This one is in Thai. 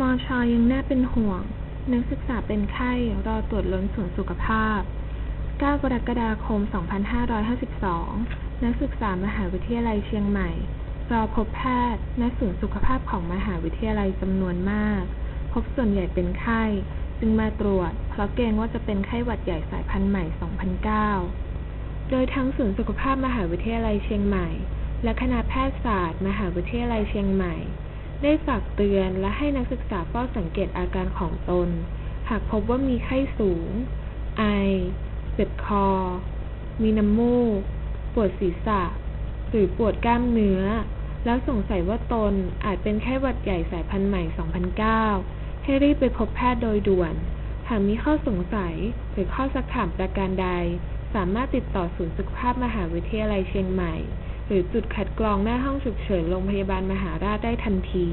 มอชอยังน่าเป็นห่วง นักศึกษาเป็นไข้รอตรวจล้นศูนย์สุขภาพ 9 กรกฎาคม 2552 นักศึกษามหาวิทยาลัยเชียงใหม่ รอพบแพทย์ณศูนย์สุขภาพของมหาวิทยาลัยจำนวนมาก พบส่วนใหญ่เป็นไข้ จึงมาตรวจ เพราะเกรงว่าจะเป็นไข้หวัดใหญ่สายพันธุ์ใหม่ 2009 โดยทั้งศูนย์สุขภาพมหาวิทยาลัยเชียงใหม่ และคณะแพทยศาสตร์ มหาวิทยาลัยเชียงใหม่ ได้ฝากเตือนและให้นักศึกษาเฝ้าสังเกตอาการของตน หากพบว่ามีไข้สูง ไอ เจ็บคอ มีน้ำมูก ปวดศีรษะ หรือปวดกล้ามเนื้อ แล้วสงสัยว่าตนอาจเป็นไข้หวัดใหญ่สายพันธุ์ใหม่ 2009 ให้รีบไปพบแพทย์โดยด่วน หากมีข้อสงสัยหรือข้อสักถามประการใด สามารถติดต่อศูนย์สุขภาพมหาวิทยาลัยเชียงใหม่ หรือจุดคัดกรองหน้าห้องฉุกเฉินโรงพยาบาลมหาราชได้ทันที